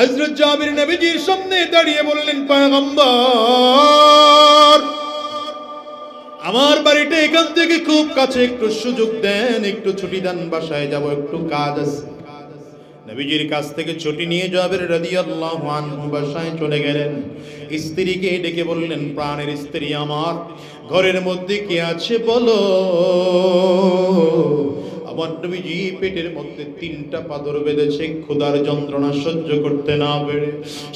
হযরত জাবির নবীজির সামনে দাঁড়িয়ে বললেন, পয়গম্বর, আমার বাড়িটা এখান থেকে খুব কাছে একটু সুযোগ দেন, একটু ছুটি দেন, বাসায় যাব, একটু কাজ আছে। নবীজির কাছ থেকে ছুটি নিয়ে জাবের রাদিয়াল্লাহু আনহু বাসায় চলে গেলেন। স্ত্রীকে ডেকে বললেন, প্রাণের স্ত্রী আমার, ঘরের মধ্যে কে আছে বলো? আমার নবীজি পেটের মধ্যে তিনটা পাথর বেঁধেছে, ক্ষুধার যন্ত্রণা সহ্য করতে না পেরে।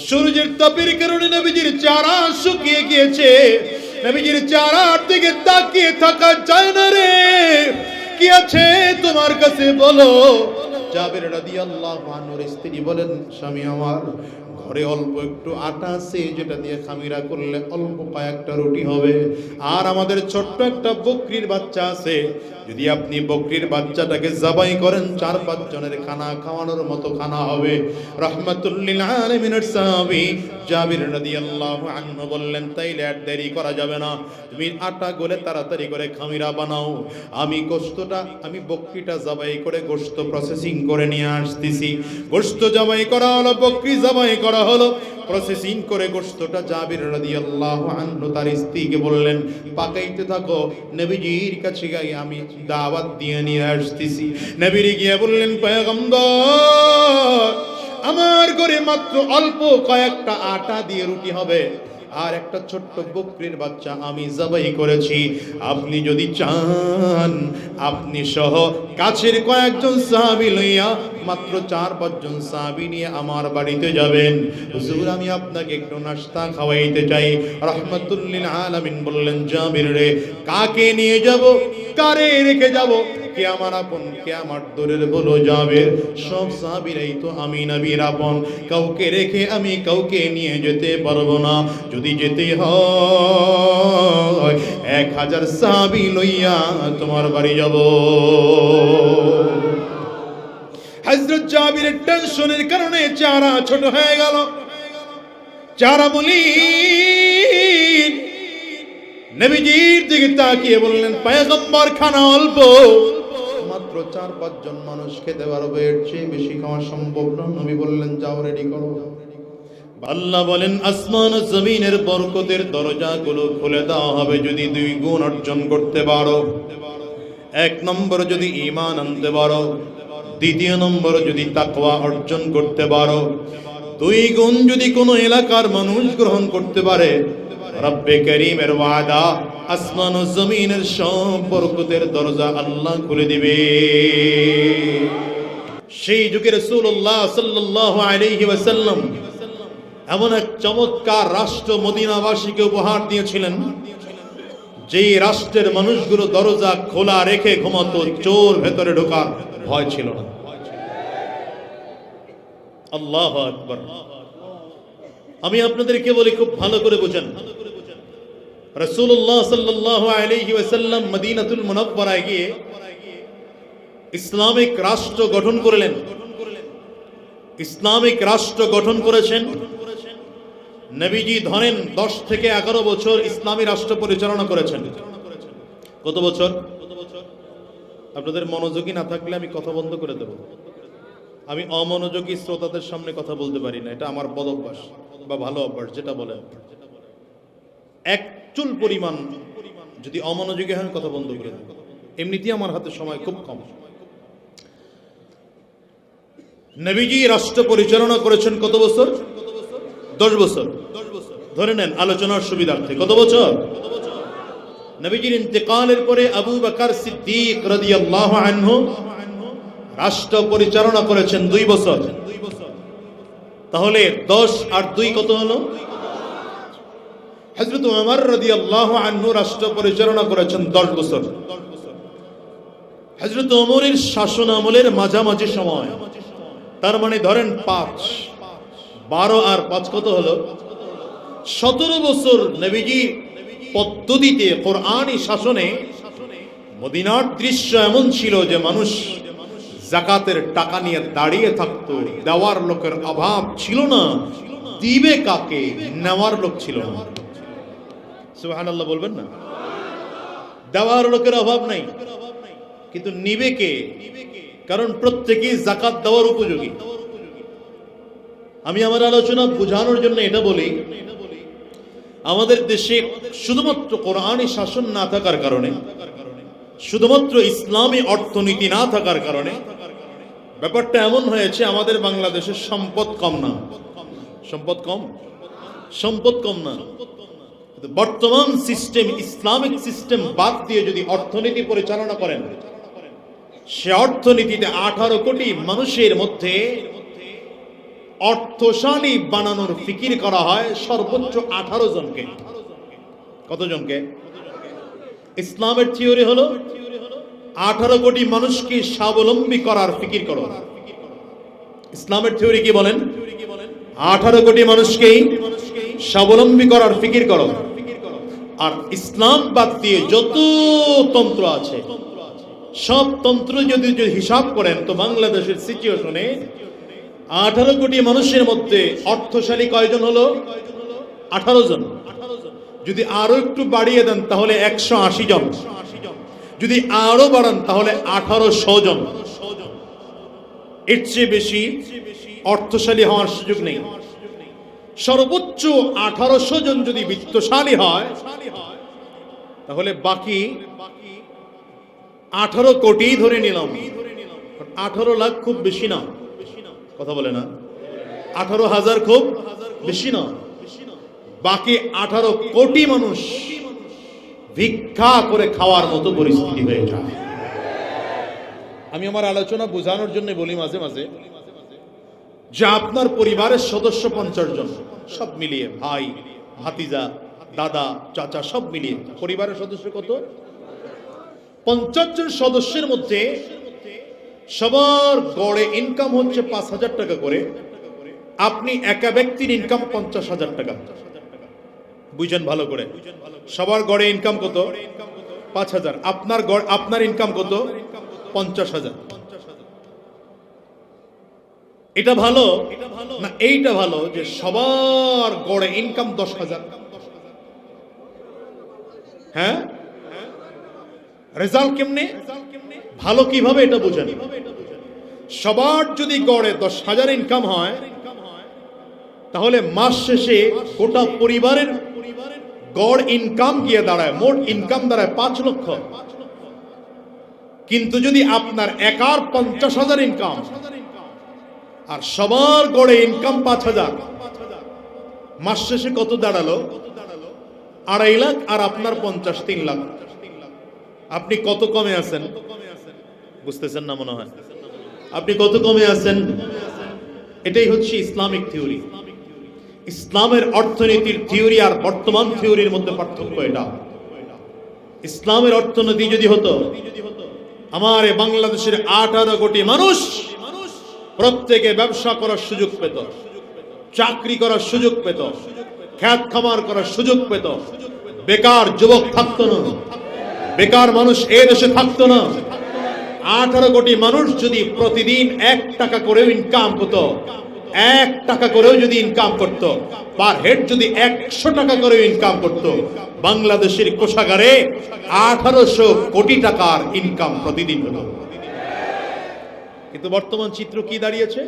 সূর্যের তাপের কারণে নবীজির চারা শুকিয়ে গিয়েছে। নবীজির চারার দিকে তাকিয়ে থাকা যায় না রে। কি আছে তোমার কাছে বলো? জাবের রাদিয়াল্লাহু আনহুর স্ত্রী বলেন, স্বামী আমার ঘরে অল্প একটু আটা আছে, যেটা দিয়ে খামিরা করলে অল্প কয়েকটা রুটি হবে। আর আমাদের ছোট্ট একটা বকরির বাচ্চা আছে। যদি আপনি বকরির বাচ্চাটাকে জবাই করেন, চার পাঁচ জনের খানা খাওয়ানোর মতো খানা হবে। রহমাতুল্লিল আলামিনের সাহাবী জাবির রাদিয়াল্লাহু আনহু বললেন, তাইলে আর দেরি করা যাবে না। তুমি আটা গলে তাড়াতাড়ি করে খামিরা বানাও। আমি গোশতটা, আমি বকরিটা জবাই করে গোশত প্রসেসিং করে নিয়ে আসতেছি। গোশত জবাই করা হলো, বকরি জবাই করা হলো। প্রসেসিং করে গোস্তটা জাবির রাদিয়াল্লাহু আনহু তার স্ত্রীকে বললেন, পাকাইতে থাকো, নবীজির কাছে গাই আমি দাওয়াত দিয়ে নিয়ে আসতেছি। নবীর গিয়ে বললেন, পয়গম্বর, আমার ঘরে মাত্র অল্প কয়েকটা আটা দিয়ে রুটি হবে। আর একটা ছোট্ট বকরির বাচ্চা আমি জবাই করেছি। আপনি যদি চান, আপনি সহ কাছের কয়েকজন সাহাবি লইয়া মাত্র চার পাঁচজন সাহাবি নিয়ে আমার বাড়িতে যাবেন। হুজুর, আমি আপনাকে একটু নাস্তা খাওয়াইতে চাই। রহমতুল্লিল আলামিন বললেন জামির রে, কাকে নিয়ে যাব? কারে রেখে যাব? কে আমার আপন কে আমার দূরের বলো যাবে। সব সাহাবীরাই তো আমি নবীর আপন। কাউকে রেখে আমি কাউকে নিয়ে যেতে পারব না। যদি যেতে হয়, এক হাজার সাহাবি লইয়া তোমার বাড়ি যাব। হজরত জাবিরের টেনশনের কারণে চারা ছোট হয়ে গেল। চারা বলি নবীজির দিকে তাকিয়ে বললেন পায়গম্বর খানা অল্প। মাত্র চার পাঁচজন মানুষ খেতে পারবে, এর চেয়ে বেশি খাওয়া সম্ভব না। নবী বললেন, যাও রেডি করো। আল্লাহ বলেন, আসমান জমিনের বরকতের দরজাগুলো খুলে দেওয়া হবে যদি দুই গুণ অর্জন করতে পারো। এক নম্বর যদি ইমান আনতে পারো। দ্বিতীয় নম্বর যদি তাকওয়া অর্জন করতে পারো। দুই গুণ যদি কোনো এলাকার মানুষ গ্রহণ করতে পারে। রব্বে করিমের ওয়াদা আসমান ও জমিনের সব বরকতের দরজা আল্লাহ খুলে দিবে। সেই যুগে রাসূলুল্লাহ সাল্লাল্লাহু আলাইহি ওয়াসাল্লাম এমন এক চমৎকার রাষ্ট্র মদিনাবাসীকে উপহার দিয়েছিলেন, যেই রাষ্ট্রের মানুষগুলো দরজা খোলা রেখে ঘুমাতো, চোর ভেতরে ঢোকার ভয় ছিল না। আল্লাহ আকবার। আমি আপনাদেরকে বলি, খুব ভালো করে বুঝেন। রাসূলুল্লাহ সাল্লাল্লাহু আলাইহি ওয়াসাল্লাম মদিনাতুল মুনাওয়ারায় গিয়ে ইসলামিক রাষ্ট্র গঠন করলেন। ইসলামিক রাষ্ট্র গঠন করেছেন। নবীজি ধরেন দশ থেকে এগারো বছর ইসলামী রাষ্ট্র পরিচালনা করেছেন। কত বছর? আপনাদের মনোযোগী না থাকলে আমি কথা বন্ধ করে দেব। আমি অমনোযোগী শ্রোতাদের সামনে কথা বলতে পারি না, এটা আমার বদ অভ্যাস বা ভালো অভ্যাস, যেটা বলেন এক চুল পরিমাণ যদি অমনোযোগী হয় কথা বন্ধ করে এমনিতেই আমার হাতে সময় খুব কম। নবীজি রাষ্ট্র পরিচালনা করেছেন কত বছর? দশ বছর। ধরে নেন, আলোচনার সুবিধার্থে। কত বছর? নবীজির ইন্তেকালের পরে আবু বাকার সিদ্দিক রাদিয়াল্লাহু আনহু রাষ্ট্র পরিচালনা করেছেন দুই বছর। তাহলে দশ আর দুই কত হলো? হজরত উমর রাদিয়াল্লাহু আনহু রাষ্ট্র পরিচালনা করেছেন দশ বছর। হজরত ওমরের শাসন আমলের মাঝামাঝি সময়। তার মানে ধরেন পাঁচ, বারো আর পাঁচ কত হলো? সতেরো বছর নবীজি পদ্ধতিতে, কোরআনই শাসনে মদিনার দৃশ্য এমন ছিল যে মানুষ জাকাতের টাকা নিয়ে দাঁড়িয়ে থাকত, দেওয়ার লোকের অভাব ছিল না, দিবে কাকে, নেওয়ার লোক ছিল না। সুবহানাল্লাহ বলবেন না? দেওয়ার লোকের অভাব নাই। কিন্তু নিবে কে? কারণ প্রত্যেকেই জাকাত দেওয়ার উপযোগী। আমি আমার আলোচনা বোঝানোর জন্য এটা বলি, আমাদের দেশে শুধুমাত্র কোরআনী শাসন না থাকার কারণে, শুধুমাত্র ইসলামী অর্থনীতি না থাকার কারণে, ব্যাপারটা এমন হয়েছে, আমাদের বাংলাদেশের সম্পদ কম না। সম্পদ কম? সম্পদ কম না। বর্তমান সিস্টেম, ইসলামিক সিস্টেম বাদ দিয়ে যদি অর্থনীতি পরিচালনা করেন, সে অর্থনীতিতে আঠারো কোটি মানুষের মধ্যে অর্থশালী বানানোর ফিকির করা হয় সর্বোচ্চ আঠারো জনকে। কতজনকে? ইসলামের থিওরি হলো, আঠারো কোটি মানুষকে স্বাবলম্বী করার ফিকির করো। ইসলামের থিওরি কি বলেন? আঠারো কোটি মানুষকেই স্বাবলম্বী করার ফিকির করো। আর ইসলাম বাদ দিয়ে যত তন্ত্র আছে, সব তন্ত্র যদি যদি হিসাব করেন, তো বাংলাদেশের সিচুয়েশনে আঠারো কোটি মানুষের মধ্যে অর্থশালী কয়জন হলো? আঠারো জন। যদি আরও একটু বাড়িয়ে দেন, তাহলে একশো আশি জন। যদি আরও বাড়ান, তাহলে আঠারোশো জন। এর চেয়ে বেশি অর্থশালী হওয়ার সুযোগ নেই। সর্বোচ্চ আঠারোশো জন যদি বিত্তশালী হয়, তাহলে বাকি আঠারো কোটি ধরে নিলাম। আঠারো লাখ খুব বেশি না। কথা বলে না। আঠারো হাজার খুব বেশি না। বাকি আঠারো কোটি মানুষ ভিক্ষা করে খাওয়ার মতো পরিস্থিতি হয়ে যায়। আমি আমার আলোচনা বোঝানোর জন্য বলি মাঝে মাঝে যে আপনার পরিবারের সদস্য পঞ্চাশ জন, সব মিলিয়ে ভাই, ভাতিজা, দাদা, চাচা, সব মিলিয়ে পরিবারের সদস্য কত? পঞ্চাশ জন সদস্যের মধ্যে সবার গড়ে ইনকাম হচ্ছে পাঁচ হাজার টাকা করে। আপনি একা ব্যক্তির ইনকাম পঞ্চাশ হাজার টাকা। বুঝেন ভালো করে। সবার গড়ে ইনকাম কত? পাঁচ হাজার। আপনার আপনার ইনকাম কত? পঞ্চাশ হাজার। এটা ভালো? না, এইটা ভালো যে সবার গড়ে ইনকাম দশ হাজার। হ্যাঁ? রেজাল্ট কেমনে? ভালো কীভাবে এটা বুঝেন। সবার যদি গড়ে দশ হাজার ইনকাম হয়, তাহলে মাস শেষে গোটা পরিবারের গড় ইনকাম গিয়ে দাঁড়ায়, মোট ইনকাম দাঁড়ায় পাঁচ লক্ষ। কিন্তু যদি আপনার একার পঞ্চাশ হাজার ইনকাম আর সবার গড়ে ইনকাম পাঁচ হাজার। মাস শেষে কত দাঁড়াল? আড়াই লাখ আর আপনার পঞ্চাশ, তিন লাখ। আপনি কত কমে আছেন? বুঝতেছেন না মনে হয়। আপনি কত কমে আছেন? এটাই হচ্ছে ইসলামিক থিওরি। ইসলামের অর্থনীতির থিওরি আর বর্তমান থিওরির মধ্যে পার্থক্য এটা। ইসলামের অর্থনীতি যদি হতো, আমার বাংলাদেশের আঠারো কোটি মানুষ প্রত্যেকে ব্যবসা করার সুযোগ পেত, চাকরি করার সুযোগ পেত, খ্যাত খামার করার সুযোগ পেত। বেকার যুবক থাকতো না, বেকার মানুষ এ দেশে থাকতো না। আঠারো কোটি মানুষ যদি প্রতিদিন এক টাকা করেও ইনকাম করতো, এক টাকা করেও যদি ইনকাম করত পার হেড যদি একশো টাকা করেও ইনকাম করত, বাংলাদেশের কোষাগারে আঠারোশো কোটি টাকার ইনকাম প্রতিদিন হলো কিন্তু বর্তমান চিত্র কি দাঁড়িয়েছে?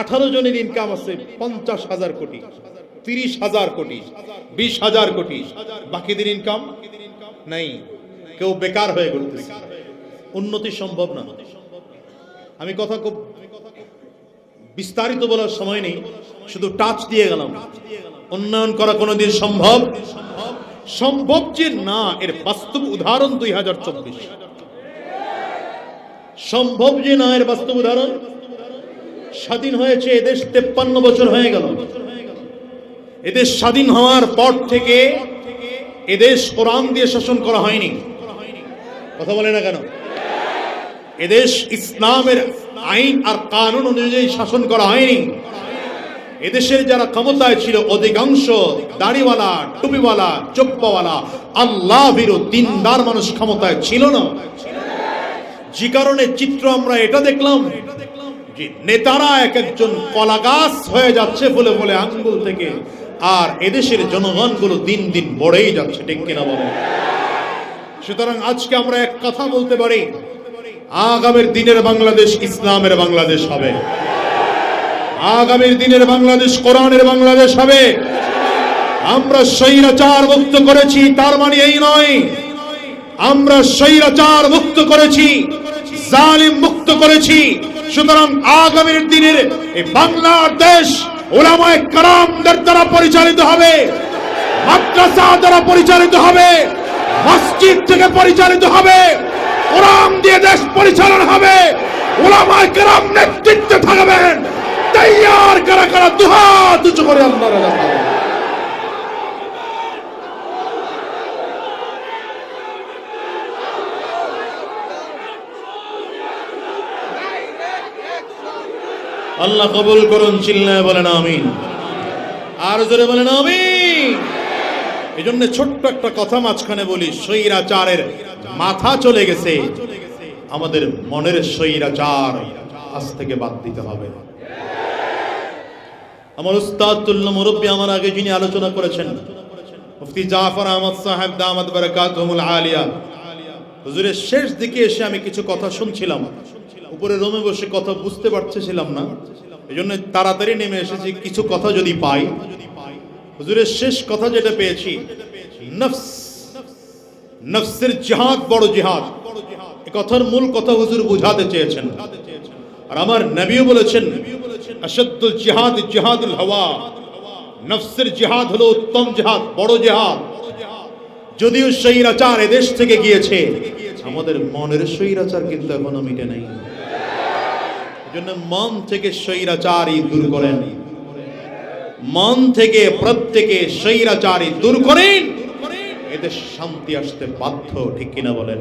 আঠারো জনের ইনকাম আছে পঞ্চাশ হাজার কোটি, তিরিশ হাজার কোটি, বিশ হাজার কোটি। বাকিদের ইনকাম নাই। কেউ বেকার হয়ে ঘুরতেছে। উন্নতি সম্ভব না। আমি কথা খুব বিস্তারিত বলার সময় নেই, শুধু টাচ দিয়ে গেলাম। উন্নয়ন করা কোনোদিন সম্ভব? সম্ভব যে না, এর বাস্তব উদাহরণ দুই হাজার চব্বিশ। সম্ভব যে না এর বাস্তব উদাহরণ? স্বাধীন হয়েছে এদেশ তেপ্পান্ন বছর হয়ে গেল। এদেশ স্বাধীন হওয়ার পর থেকে এদেশ কোরআন দিয়ে শাসন করা হয়নি। কথা বলে না কেন? এদেশ ইসলামের আইন আর কানুন অনুযায়ী শাসন করা হয়নি। এদেশের যারা ক্ষমতায় ছিল অধিকাংশ দাড়িওয়ালা, টুপিওয়ালা, চোপ্পাওয়ালা, আল্লাহ বিরু দিনদার মানুষ ক্ষমতায় ছিল না। যে কারণে চিত্র আমরা এটা দেখলাম যে নেতারা এক একজন কলা গাছ হয়ে যাচ্ছে বলে বলে আঙ্গুল থেকে, আর এদেশের জনগণগুলো দিন দিন বড়েই যাচ্ছে, ঠিক কিনা বলে? সুতরাং আজকে আমরা এক কথা বলতে পারি, আগামের দিনের বাংলাদেশ ইসলামের বাংলাদেশ হবে। আগামীর দিনের বাংলাদেশ কোরআনের বাংলাদেশ হবে। আমরা স্বৈরাচার মুক্ত করেছি, তার মানে এই নয়। আমরা স্বৈরাচার মুক্ত করেছি। জালিম মুক্ত করেছি। সুতরাং আগামীর দিনের এই বাংলাদেশ ওলামায় কারামদের দ্বারা পরিচালিত হবে। মাদ্রাসা দ্বারা পরিচালিত হবে। মসজিদ থেকে পরিচালিত হবে। কোরআন দিয়ে দেশ পরিচালনা হবে। ওলামায় কারাম নেতৃত্বে থাকবেন। তৈয়ার কারা কারা দুহাত করে আল্লাহর আল্লাহ কবুল করুন, চিল্লায় বলেন আমিন। আর জোরে বলেন আমিন। এই জন্য ছোট্ট একটা কথা মাঝখানে বলি, স্বৈরাচারের মাথা চলে গেছে। আমাদের মনের স্বৈরাচার আজ থেকে বাদ দিতে হবে। আমার উস্তাদ তুল্য মুরব্বী আমার আগে যিনি আলোচনা করেছেন, মুফতি জাফর আহমদ সাহেব দামাত বারাকাতুহুল আলিয়া। হুজুরের শেষ দিকে এসে আমি কিছু কথা শুনছিলাম। উপরে রোমে বসে কথা বুঝতে পারতেছিলাম না। এই জন্য তাড়াতাড়ি নেমে এসেছি। কিছু কথা যদি পাই। হুজুরের শেষ কথা যেটা পেয়েছি, নফস। নফসের জিহাদ বড় জিহাদ। এ কথার মূল কথা হুজুর বুঝাতে চেয়েছেন। আর আমার নবীও বলেছেন জিহাদ জিহাদুল হাওয়া। নফসের জিহাদ হলো উত্তম জিহাদ, বড় জিহাদ। যদিও স্বৈরাচার এদেশ থেকে গিয়েছে, আমাদের মনের স্বৈরাচার কিন্তু এখনও মিটে নাই। জন্য মন থেকে স্বৈরাচারই দূর করেন। মন থেকে প্রত্যেকে স্বৈরাচারী দূর করেন। এদের শান্তি আসতে বাধ্য ঠিক কিনা বলেন?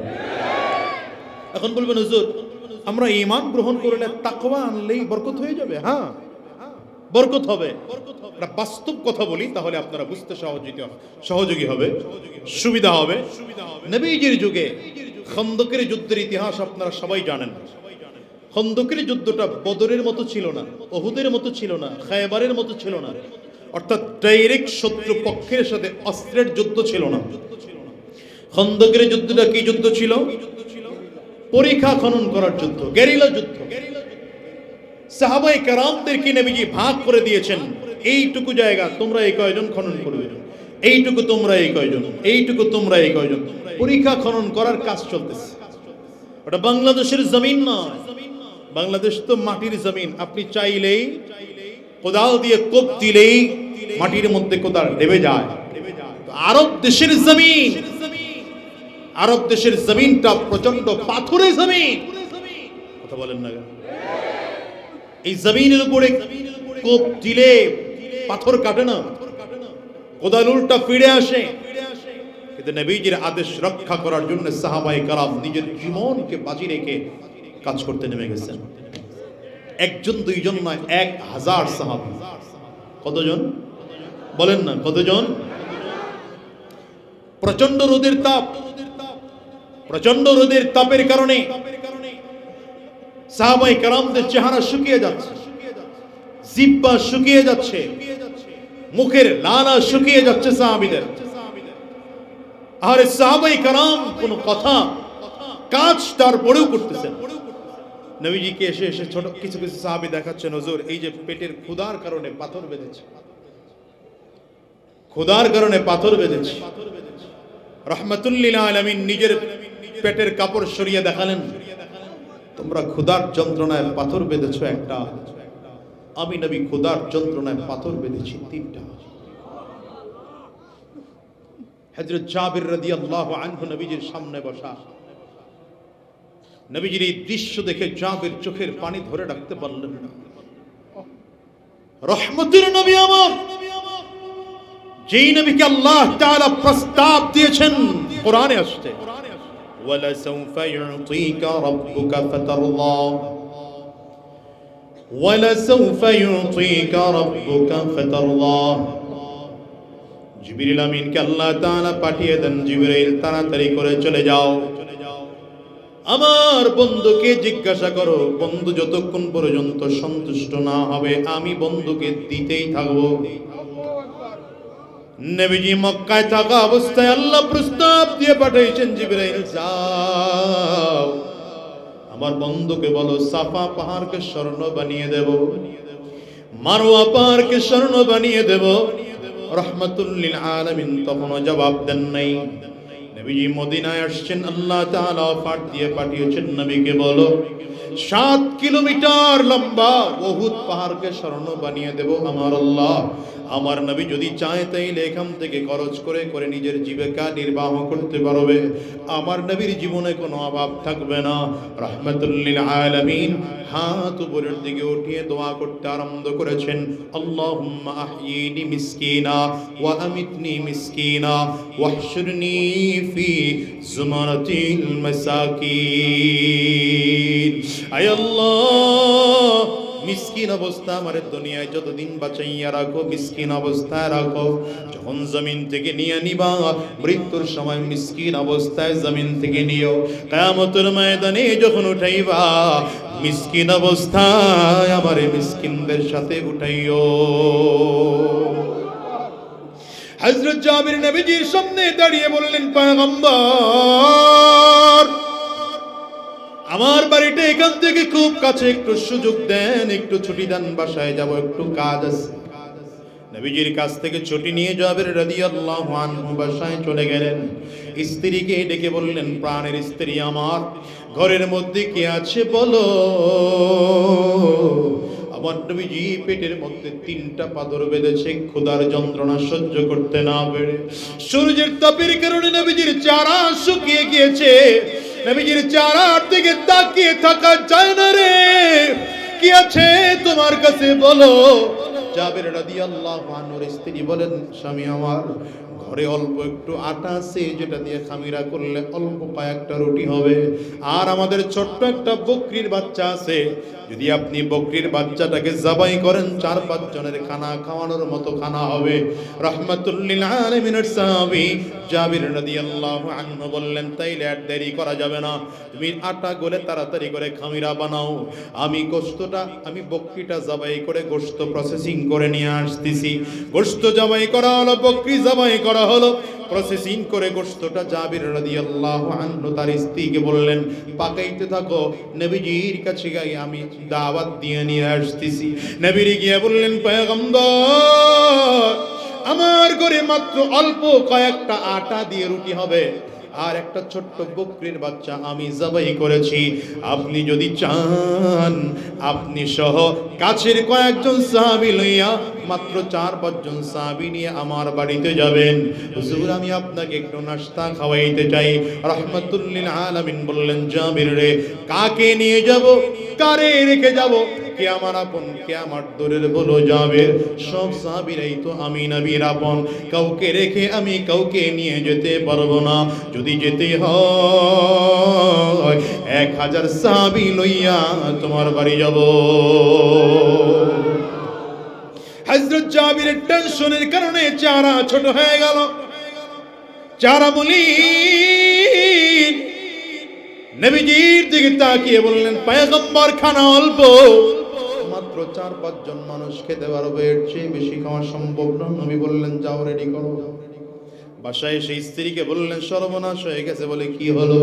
এখন বলবেন হুজুর আমরা ইমান গ্রহণ করলে তাকওয়া আনলেই বরকত হয়ে যাবে হ্যাঁ? বরকত হবে। একটা বাস্তব কথা বলি তাহলে আপনারা বুঝতে সহযোগী সহযোগী হবে। সুবিধা হবে। নবীজির যুগে খন্দকের যুদ্ধের ইতিহাস আপনারা সবাই জানেন। খন্দকের যুদ্ধটা বদরের মতো ছিল না অহুদের মতো ছিল না, খায়বারের মতো ছিল না। অর্থাৎ ডাইরেক্ট শত্রু পক্ষের সাথে অস্ত্রের যুদ্ধ ছিল না। খন্দকের যুদ্ধটা কি যুদ্ধ ছিল? পরীক্ষা খনন করার যুদ্ধ, গেরিলা যুদ্ধ। সাহাবাই কারামদেরকে নবীজি ভাগ করে দিয়েছেন? এইটুকু জায়গা তোমরা এই কয়জন খনন করবে? এইটুকু তোমরা এই কয়জন? এইটুকু তোমরা এই কয়জন? পরীক্ষা খনন করার কাজ চলতেছে। ওটা বাংলাদেশের জমিন নয়। বাংলাদেশ তো মাটির জমিন। আপনি চাইলেই কোদাল দিয়ে কোপ দিলেই মাটির মধ্যে কোদাল নেমে যায়। আরব দেশের জমিন, আরব দেশের জমিনটা প্রচণ্ড পাথরের জমিন। কথা বলেন না এই জমিনের উপরে কোপ দিলে পাথর কাটে না। কোদাল উল্টা ফিরে আসে। কিন্তু নবীজির আদেশ রক্ষা করার জন্য সাহাবাই কারাম নিজের জীবনকে বাজি রেখে কাজ করতে নেমে গেছেন। একজন, দুইজন নয় এক হাজার সাহাবি। কতজন? বলেন না, কতজন? প্রচণ্ড রোদের তাপ। প্রচণ্ড রোদের তাপের কারণে সাহাবাই কারামদের চেহারা শুকিয়ে যাচ্ছে। জিব্বা শুকিয়ে যাচ্ছে। মুখের লালা শুকিয়ে যাচ্ছে সাহাবিদের। আর সাহাবাই কারাম কোন কথা কাজ তারপরেও করতেছেন। নবীজিকে এসে এসে ছোট কিছু কিছু সাহাবি দেখাচ্ছেন, হুজুর, এই যে পেটের ক্ষুধার কারণে পাথর বেঁধেছে। ক্ষুধার কারণে পাথর বেঁধেছে। রহমতুল্লিল আলমিন নিজের পেটের কাপড় সরিয়ে দেখালেন। তোমরা যন্ত্রণায় পাথর বেঁধেছ একটা। আমি নবী যন্ত্রণায় পাথর বেঁধেছি তিনটা। হজরত জাবির রাদিয়াল্লাহু আনহু নবীজির সামনে বসা। নবীজির এই দৃশ্য দেখে জাবির চোখের পানি ধরে রাখতে পারলেন না রহমতের নবী আমার যেই নবীকে আল্লাহ তাআলা প্রস্তাব দিয়েছেন কোরআনে আসছে ولسوف يعطيك ربك فترضى ولسوف يعطيك ربك فترضى জিবরিল আমিনকে আল্লাহ তাআলা পাঠিয়ে দেন জিবরাইল তাড়াতাড়ি করে চলে যাও আমার বন্ধুকে জিজ্ঞাসা করো, বন্ধু যতক্ষণ পর্যন্ত সন্তুষ্ট না হবে, আমি বন্ধুকে দিতেই থাকব। নবীজি মক্কায় থাকা অবস্থায় আল্লাহ প্রস্তাব দিয়ে পাঠাইছেন জিবরাইল, যাও, আমার বন্ধুকে বলো, সাফা পাহাড়কে স্বর্ণ বানিয়ে দেব, মারোয়া পারকে স্বর্ণ বানিয়ে দেব। রহমতুল্লিল আলামিন তখনও জবাব দেন নাই। নবীজি মদিনায় আসছেন, আল্লাহ তাআলা অফার দিয়ে পাঠিয়েছেন নবীকে বলো, সাত কিলোমিটার লম্বা বহুত পাহাড়কে স্মরণ বানিয়ে দেব আমার আল্লাহ। আমার নবী যদি চায় তাইলে এখান থেকে খরচ করে করে নিজের জীবিকা নির্বাহ করতে পারবে। আমার নবীর জীবনে কোনো অভাব থাকবে না। রহমতুল্লিল আলামিন হাত উপরের দিকে উঠিয়ে দোয়া করতে আরম্ভ করেছেন। আল্লাহুম্মা আহয়িনি মিসকিনা ওয়া আমিতনি মিসকিনা ওয়াহশুরনি ফি জুমারাতিল মাসাকিন। আয় আল্লাহ! মিসকিন অবস্থা আমার দুনিয়ায় যতদিন বাঁচাইয়া রাখো, মিসকিন অবস্থায় রাখো। যখন জমিন থেকে নিয়ে নিবা, মৃত্যুর সময় মিসকিন অবস্থায় জমিন থেকে নিও। কায়ামতের ময়দানে যখন উঠাইবা, মিসকিন অবস্থায় আমার মিসকিনদের সাথে উঠাইও। হযরত জাবির নবীজির সামনে দাঁড়িয়ে বললেন, পয়গম্বর আমার বাড়িটা এখান থেকে খুব কাছে একটু সুযোগ দেন, একটু ছুটি দেন, বাসায় যাব, একটু কাজ আছে। নবীজির কাছ থেকে ছুটি নিয়ে যাবের রাদিয়াল্লাহু আনহু বাসায় চলে গেলেন। স্ত্রীকে ডেকে বললেন, প্রাণের স্ত্রী আমার, ঘরের মধ্যে কে আছে বলো? আমার নবীজি পেটের মধ্যে তিনটা পাথর বেঁধেছে, ক্ষুধার যন্ত্রণা সহ্য করতে না পেরে। সূর্যের তাপের কারণে নবীজির চারা শুকিয়ে গিয়েছে। নবীজির চারার দিকে তাকিয়ে থাকা যায় না রে। কি আছে তোমার কাছে বলো? জাবের রাদিয়াল্লাহু আনহুর স্ত্রী বলেন, স্বামী আমার, ঘরে অল্প একটু আটা আছে, যেটা দিয়ে খামিরা করলে অল্প কয়েকটা রুটি হবে। আর আমাদের ছোট্ট একটা বকরির বাচ্চা আছে যদি আপনি বকরির বাচ্চাটাকে জবাই করেন, চার পাঁচ জনের খানা খাওয়ানোর মতো খানা হবে। রহমাতুল্লিল আলামিনের সাহাবী জাবির রাদিয়াল্লাহু আনহু বললেন, তাইলে আর দেরি করা যাবে না। তুমি আটা গলে তাড়াতাড়ি করে খামিরা বানাও। আমি গোশতটা, আমি বকরিটা জবাই করে গোশত প্রসেসিং করে নিয়ে আসতেছি। গোশত জবাই করা হলো, বকরি জবাই করা হলো। প্রসেসিং করে গোস্তটা জাবির রাদিয়াল্লাহু আনহু তার স্ত্রীকে বললেন, পাকাইতে থাকো, নবীজির কাছে গাই আমি দাওয়াত দিয়ে নিয়ে আসতেছি। নবীর গিয়ে বললেন, পয়গম্বর, আমার ঘরে মাত্র অল্প কয়েকটা আটা দিয়ে রুটি হবে। আর একটা ছোট্ট বকরির বাচ্চা আমি জবাই করেছি। আপনি যদি চান, আপনি সহ কাছের কয়েকজন সাহাবি লইয়া মাত্র চার পাঁচজন সাহাবি নিয়ে আমার বাড়িতে যাবেন। হুজুর, আমি আপনাকে একটু নাস্তা খাওয়াইতে চাই। রহমতুল্লিল আলামিন বললেন, জাবির রে, কাকে নিয়ে যাব? কারে রেখে যাব? কে আমার আপন কে আমার দূরের বলো যাবে সব সাহাবিরাই তো আমি নবীর আপন। কাউকে রেখে আমি কাউকে নিয়ে যেতে পারব না। যদি যেতে হয়, এক হাজার সাহাবি লইয়া তোমার বাড়ি যাব। হজরত জাবিরের টেনশনের কারণে চারা ছোট হয়ে গেল। চারা বলি নবীজির দিকে তাকিয়ে বললেন পায়গম্বর খানা অল্প। চার পাঁচজন মানুষ খেতে পারবে এর চেয়ে বেশি খাওয়া সম্ভব না। নবী বললেন, যাও রেডি করো। বাসায় সেই স্ত্রীকে বললেন, সর্বনাশ হয়ে গেছে বলে কি হলো?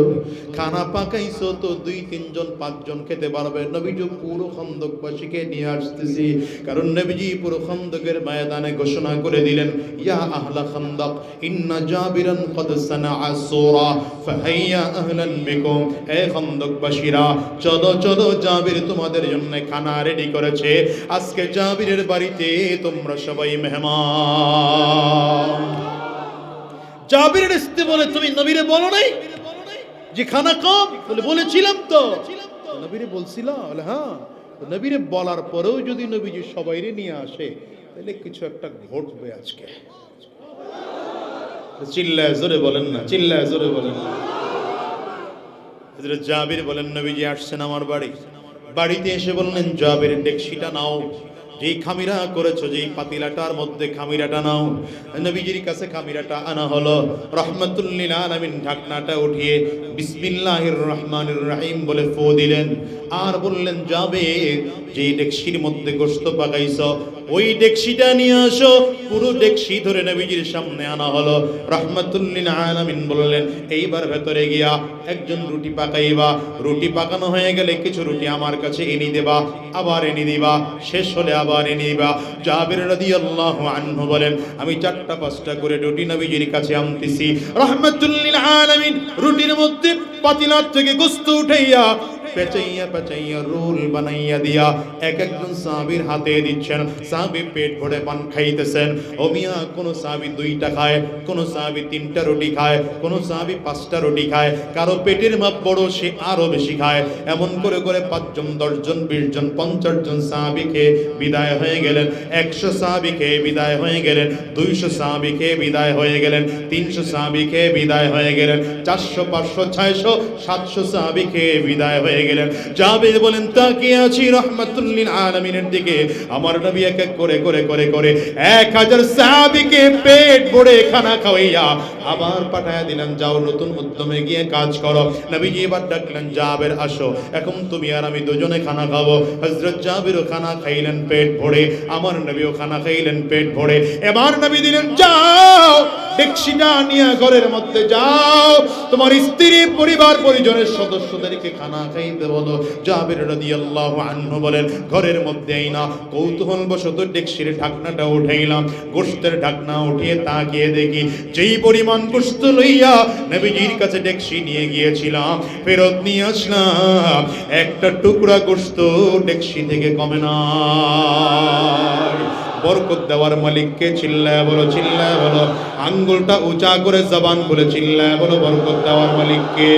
খানা পাকাইছো তো দুই, তিনজন, পাঁচজন খেতে পারবে। নবীজি পুরো খন্দকবাসীকে নিয়ে আসতেছি। কারণ নবীজি পুরো খন্দকের ময়দানে ঘোষণা করে দিলেন, ইয়া আহলা খন্দক, ইন্না জাবিরান কদ সানাআ সূরা, ফাহাইয়া আহলান বিকুম। হে খন্দকবাসীরা, চলো চলো, জাবির তোমাদের জন্য খানা রেডি করেছে। আজকে জাবিরের বাড়িতে তোমরা সবাই মেহমান। জাবিরের স্ত্রী বলে, তুমি নবীরে বলো নাই? যে খানা কম বলে, বলেছিলাম তো। নবীরে বলছিল, বলে হ্যাঁ। নবীরে বলার পরেও যদি নবীজি সবাইরে নিয়ে আসে, তাহলে কিছু একটা ঘটবে আজকে। চিল্লায় জোরে বলেন না, চিল্লায় জোরে বলেন না। জাবির বলেন, নবীজি আসছেন আমার বাড়ি। বাড়িতে এসে বললেন, জাবির ডেকশিটা নাও। যেই খামিরা করেছ, যেই পাতিলাটার মধ্যে খামিরাটা নাও। নবীজির কাছে খামিরাটা আনা হলো। রহমতুল্লিল আলামিন ঢাকনাটা উঠিয়ে বিসমিল্লাহির রহমানির রহিম বলে ফো দিলেন। আর বললেন, যাবে, যেই ডেকশির মধ্যে গোস্ত পাকাইছ, ওই ডেকসিটা নিয়ে আসো। পুরো ডেকসি ধরে নবীজির সামনে আনা হলো। রহমাতুল্লিল আলামিন বললেন, এইবার ভেতরে গিয়া একজন রুটি পাকাইবা। রুটি পাকানো হয়ে গেলে কিছু রুটি আমার কাছে এনে দেবা, আবার এনে দিবা। শেষ হলে আবার এনে জাবির রাদিয়াল্লাহু আনহু বলেন, আমি চারটা, পাঁচটা করে রুটি নবীজির কাছে আনতেছি। রহমাতুল্লিল আলামিন রুটির মধ্যে পাতিলার থেকে গোস্ত উঠাইয়া পেঁচাইয়া পেঁচাইয়া রোল বানাইয়া দিয়া এক একজন সাহাবীর হাতে দিচ্ছেন। সাহাবী পেট ভরে পান খাইতেছেন। ও মিয়া, কোন সাহাবী দুইটা খায়, কোন সাহাবী তিনটা রুটি খায়, কোন সাহাবী পাঁচটা রুটি খায়। কারও পেটের মাপ বড়, সে আরও বেশি খায়। এমন করে করে পাঁচজন, দশজন বিশ জন পঞ্চাশ জন সাহাবী খেয়ে বিদায় হয়ে গেলেন। একশো সাহাবী খেয়ে বিদায় হয়ে গেলেন। দুইশো সাহাবী খেয়ে বিদায় হয়ে গেলেন। তিনশো সাহাবী খেয়ে বিদায় হয়ে গেলেন। চারশো, পাঁচশো, ছয়শো, সাতশো সাহাবী খেয়ে বিদায় হয়ে গেলেন। জাবেদ বলেন, তাকিয়ে আছি রহমাতুল্লিল আলমিনের দিকে। আমার নবী এক এক করে করে করে করে এক হাজার সাহাবীকে পেট ভরে খানা খাওয়াইয়া আবার পাঠায় দিলেন, যাও নতুন উদ্যমে গিয়ে কাজ করো। নবীজি এবার ডাকলেন, জাবের, আসো। এখন তুমি আর আমি দুজনে খানা খাব। হজরত জাবিরও খানা খাইলেন পেট ভরে, আমার নবীও খানা খাইলেন পেট ভরে। এবার নবী দিলেন, যাও! ডেকসিটা নিয়ে ঘরের মধ্যে যাও তোমার স্ত্রী পরিবার পরিজনের সদস্যদেরকে খানা খাইতে বলো জাবির রাদিয়াল্লাহু আনহু বলেন ঘরের মধ্যে আইনা কৌতূহল বশত ডেকসির ঢাকনাটা উঠাইলাম গোশতের ঢাকনা উঠিয়ে তাকিয়ে দেখি, যেই পরিমাণ গোশত লইয়া নবীজির কাছে ডেকসি নিয়ে গিয়েছিলাম, ফেরত নিয়ে আসলাম। একটা টুকরা গোশত ডেকসি থেকে কমে না বরকত দেওয়ার মালিককে চিল্লায় বলো চিল্লায় বলো। আঙ্গুলটা উঁচা করে জবান বলে চিল্লায় বলো, বরকত দেওয়ার মালিককে